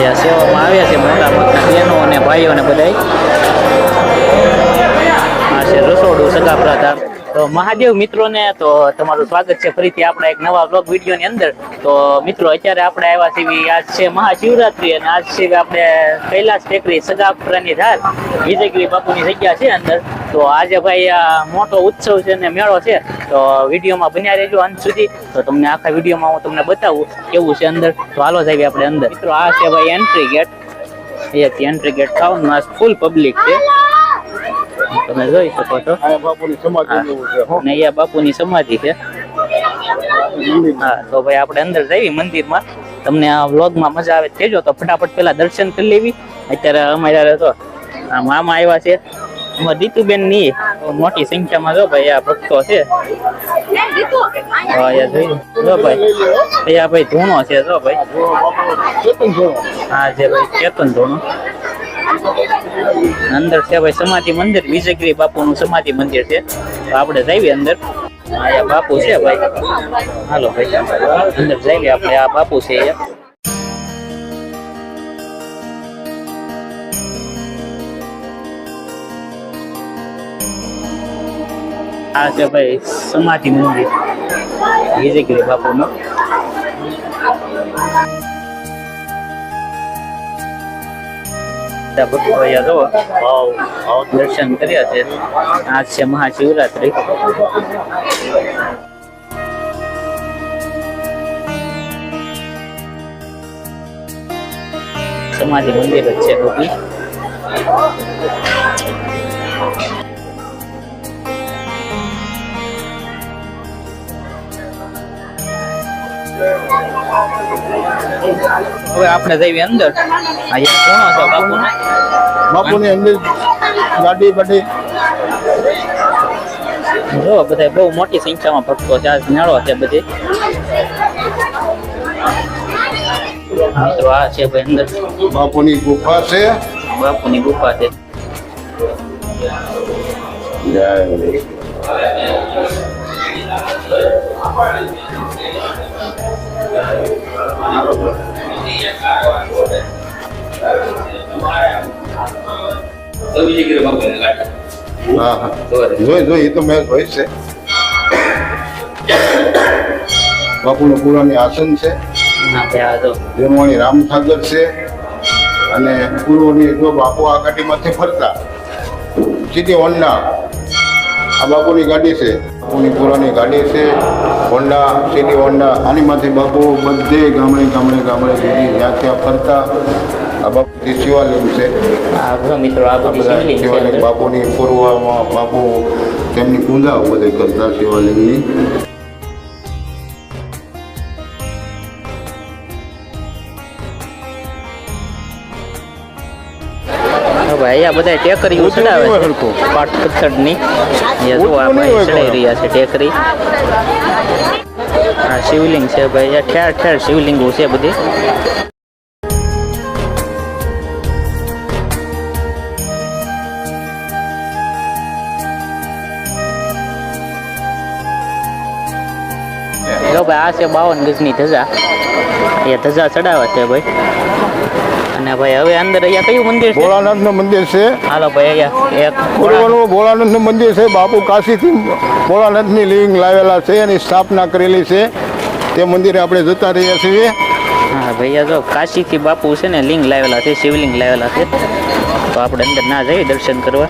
જે સેવામાં આવ્યા છે મોટા મોટા બહેનો અને ભાઈઓ ને બધા રસોડું સગાપ્રધાન. તો મહાદેવ મિત્રોને તો તમારું સ્વાગત છે. ફરીથી આપણા એક નવા બ્લોગ વિડીયોની અંદર. તો મિત્રો, અત્યારે આપણે આવ્યા છીએ આજ છે મહાશિવરાત્રી અને આજ છે આપણે કૈલાસ ટેકરી સગાપરાની ધાર. વિજયગીરી બાપુની જગ્યા છે અંદર. તો આજે ભાઈ આ મોટો ઉત્સવ છે અને મેળો છે. તો વિડીયોમાં બન્યા રહેજો અંત સુધી. તો તમને આખા વિડીયોમાં હું તમને બતાવું કેવું છે અંદર. તો હાલો જઈએ આપણે અંદર. મિત્રો આ છે ભાઈ એન્ટ્રી ગેટ અહીંયાથી એન્ટ્રી ગેટ ટાઉનમાં ફૂલ પબ્લિક છે. તમે જોઈ શકો છો. અહીંયા બાપુની સમાધિ છે. અહીંયા બાપુની સમાધિ છે. હા તો ભાઈ આપણે અંદર જઈએ મંદિરમાં. તમને આ વ્લોગમાં મજા આવે તેજો. તો ફટાફટ પેલા દર્શન કરી લેવી. અત્યારે અમારે તો મામા આવ્યા છે. અમારે દીતુબેનની મોટી સંખ્યામાં જો ભાઈ આ ભક્તો છે. જો ભાઈ, અહીંયા ભાઈ ધૂણો છે જો ભાઈ. જો બાપુ છે. ભાઈ ચેતન ધૂણો. અંદર છે ભાઈ સમાધિ મંદિર, વિજયગીરી બાપુનું સમાધિ મંદિર છે. આપણે જઈએ અંદર. અહીંયા બાપુ છે ભાઈ. હાલો ભાઈ, અંદર જઈએ આપણે. આ બાપુ છે આ છે ભાઈ સમાધિ મંદિર. વિજયગીરી બાપુનું બધા ભક્તો અહીંયા ભાવ ભાવ દર્શન કર્યા છે. આજ છે મહાશિવરાત્રી. સમાધિ મંદિર જ છે ટોપી. હવે આપણે જઈએ અંદર. અહીંયા કોણ છે બાપુને? બાપુની અંદર ગાડી બાડી જો બધા બહુ મોટી સંખ્યામાં ભક્તો છે આ મેળો છે બધી. મિત્રો આ છે ભાઈ અંદર. બાપુની ગુફા છે. બાપુની ગુફા છે. જય જોઈ જોઈ એ તો મેં જોઈ છે. બાપુનું પુરાણી આસન છે. ના ભાઈ આ જો. છે. અને પૂર્વની જો બાપુ આ ગાડીમાંથી ફરતા સીધી હોન્ડા. આ બાપુની ગાડી છે. બાપુની પુરાની ગાડી છે. હોન્ડા સિટી હોન્ડા આનીમાંથી બાપુ બધે ગામડે ગામડે ગામડે સુધી જ્યાં ત્યાં ફરતા. આ બાપુની શિવાલિંગ છે. મિત્રો શિવલિંગ. બાપુની પૂર્વમાં બાપુ તેમની પૂજા બધે કરતા શિવાલિંગની ભાઈ બધા ટેકરી ઉતરી ચડાવે છે. પાટ પથ્થરની. જો આ ભાઈ ચડાઈ રહ્યા છે ટેકરી. આ શિવલિંગ છે ભાઈ ઠેર ઠેર શિવલિંગો છે બધી. જો ભાઈ આ છે બાવન ગજની ધજા. એ ધજા ચડાવે છે ભાઈ. અને ભાઈ હવે અંદર અહીંયા કયું મંદિર છે? ભોળાનાથનું મંદિર છે. હાલો ભાઈ અહીંયા એક પૂર્વનું ભોળાનાથનું મંદિર છે. બાપુ કાશીથી ભોળાનાથની લિંગ લાવેલા છે એની સ્થાપના કરેલી છે. તે મંદિરે આપણે જતા રહ્યા છીએ. હા ભૈયા જો કાશીથી બાપુ છે ને લિંગ લાવેલા છે શિવલિંગ લાવેલા છે. તો આપણે અંદર ના જઈએ દર્શન કરવા.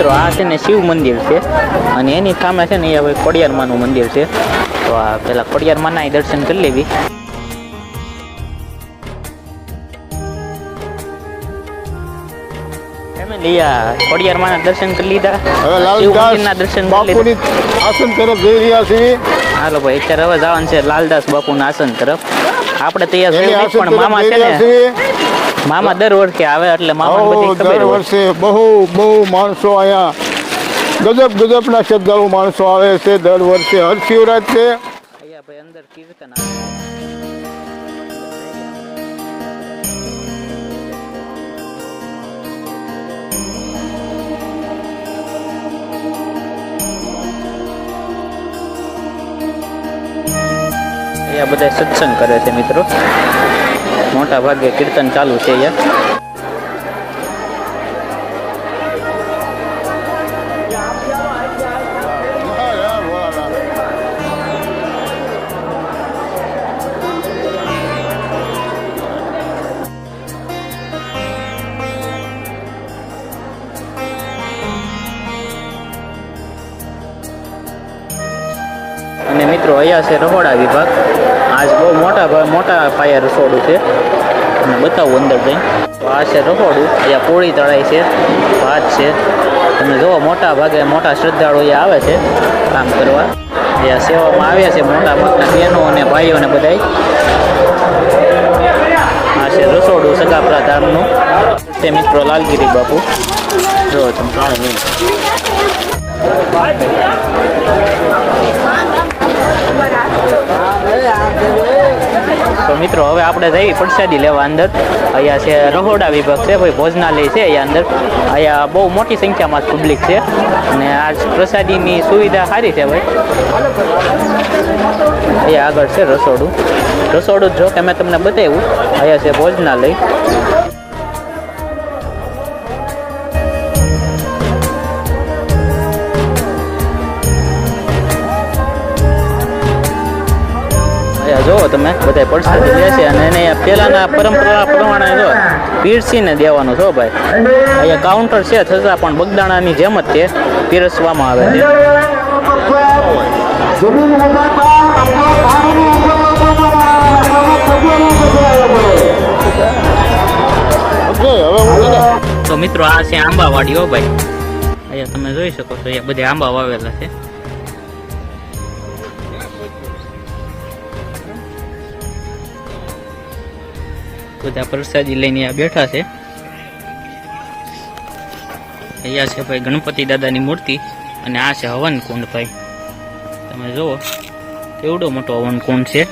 મિત્રો આ છે ને શિવ મંદિર છે. અને એની સામે છે ને એ હવે ખોડિયારમાંનું મંદિર છે. તો આ પેલા ખોડિયારમાંના દર્શન કરી લેવી. ફેમિલી આ દર્શન કરી લીધા. હવે દર્શન કરી લીધા. આસન તરફ જઈ રહ્યા છીએ. હાલો ભાઈ અત્યારે હવે જવાનું છે લાલદાસ બાપુના આસન તરફ. આપણે તૈયાર એની પણ મામા છે ને છીએ. મામા દર વર્ષે આવે એટલે મામા બધી દર વર્ષે બહુ બહુ માણસો અહીંયા ગજબ ગજબના શ્રદ્ધાળુ માણસો આવે છે દર વર્ષે. હર શિવરાત્રે અહીંયા અંદર કીર્તન બધા સત્સંગ કરે છે મિત્રો. મોટા ભાગે કીર્તન ચાલુ છે યાર અને મિત્રો અહીંયા છે રહોડા વિભાગ. આજ બહુ મોટા મોટા પાયા રસોડું છે. બતાવું અંદર જઈને. તો આ છે રસોડું. અહીંયા પોળી તળાઈ છે, ભાત છે. તમે જુઓ મોટા ભાગે મોટા શ્રદ્ધાળુ અહીંયા આવે છે કામ કરવા. અહીંયા સેવામાં આવ્યા છે મોટા ભાગના બહેનો અને ભાઈઓ ને બધાય. આ છે રસોડું સગાપરા ધામનું. તે મિત્રો લાલગીરી બાપુ. જો તમે જાણે તો મિત્રો, હવે આપણે જઈએ પ્રસાદી લેવા અંદર. અહીંયા છે રહોડા વિભાગ છે, ભાઈ ભોજનાલય છે અહીંયા અંદર. અહીંયા બહુ મોટી સંખ્યામાં પબ્લિક છે. અને આ પ્રસાદીની સુવિધા સારી છે ભાઈ. અહીંયા આગળ છે રસોડું. રસોડું જો કે મેં તમને બતાવ્યું. અહીંયા છે ભોજનાલય. જુઓ તમે બધા પ્રસાદી લે છે અને એને પહેલાંના પરંપરા પ્રમાણે જો પીરસીને દેવાનું છો ભાઈ. અહીંયા કાઉન્ટર છે છતાં પણ બગદાણાની જેમ જ તે પીરસવામાં આવે છે. તો મિત્રો, આ છે આંબાવાડી હો ભાઈ. અહીંયા તમે જોઈ શકો છો, અહીંયા બધે આંબા વાવેલા છે. બધા પ્રસાદી લઈને આ બેઠા છે. અહીંયા છે ભાઈ ગણપતિ દાદાની મૂર્તિ અને આ છે હવન કુંડ ભાઈ. તમે જુઓ, કેવડો મોટો હવન કુંડ છે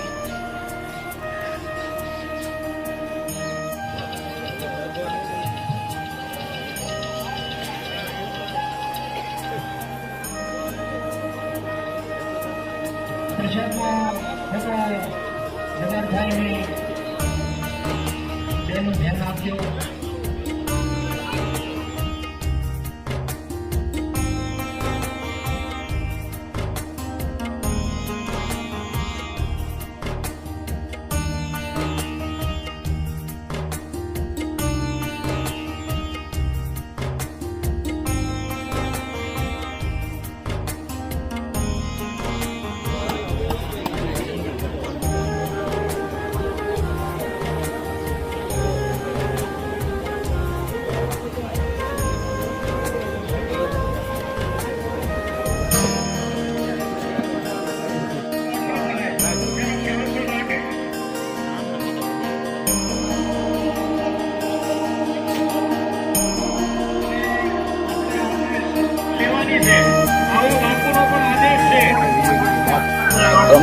તો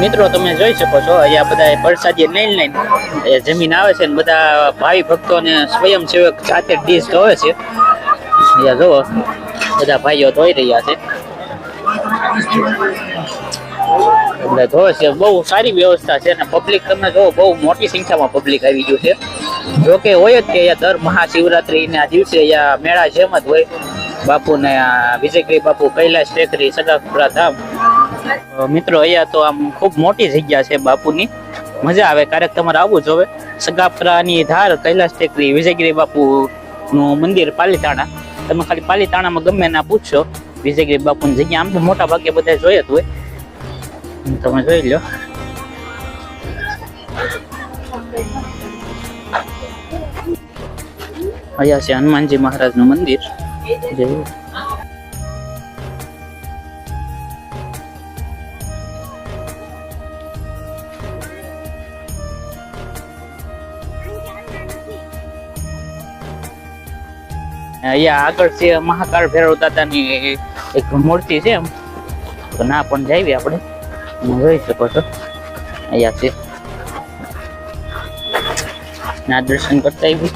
મિત્રો, તમે જોઈ શકો છો, અહીંયા બધા પ્રસાદી લઈને લઈને જમીન આવે છે ને બધા ભાવિ ભક્તોને સ્વયંસેવક સાથે ડીશ ધોવે છે. અહીંયા જુઓ, બધા ભાઈઓ ધોઈ રહ્યા છે. એટલે ધોવે છે, બહુ સારી વ્યવસ્થા છે અને પબ્લિક તમે જુઓ, બહુ મોટી સંખ્યામાં પબ્લિક આવી ગયું છે. જો કે હોય જ કે અહીંયા દર મહાશિવરાત્રિના દિવસે અહીંયા મેળા જેમ જ હોય. બાપુને વિજયગીરી બાપુ કૈલાસ ટેકરી સદાપુરા ધામ મિત્રો, અહીંયા તો આમ ખૂબ મોટી જગ્યા છે બાપુની. મજા આવે, ક્યારેક તમારે આવવું જોવે સગાપરાની ધાર, કૈલાસ ટેકરી, વિજયગીરી બાપુ નું મંદિર પાલીતાણા. તમે ખાલી પાલીતાણામાં ગમે ના પૂછશો. વિજયગીરી બાપુની જગ્યા આમ તો મોટા ભાગે બધા જોઈએ જ હોય. તમે જોઈ લો. અહીંયા છે હનુમાનજી મહારાજનું મંદિર. જય અહીંયા આગળ છે મહાકાળ ભૈરવ દાદાની એક મૂર્તિ છે એમ. તો ના, પણ જાવી આપણે. જોઈ શકો છો. અહીંયા છે. ના, દર્શન કરતા આવી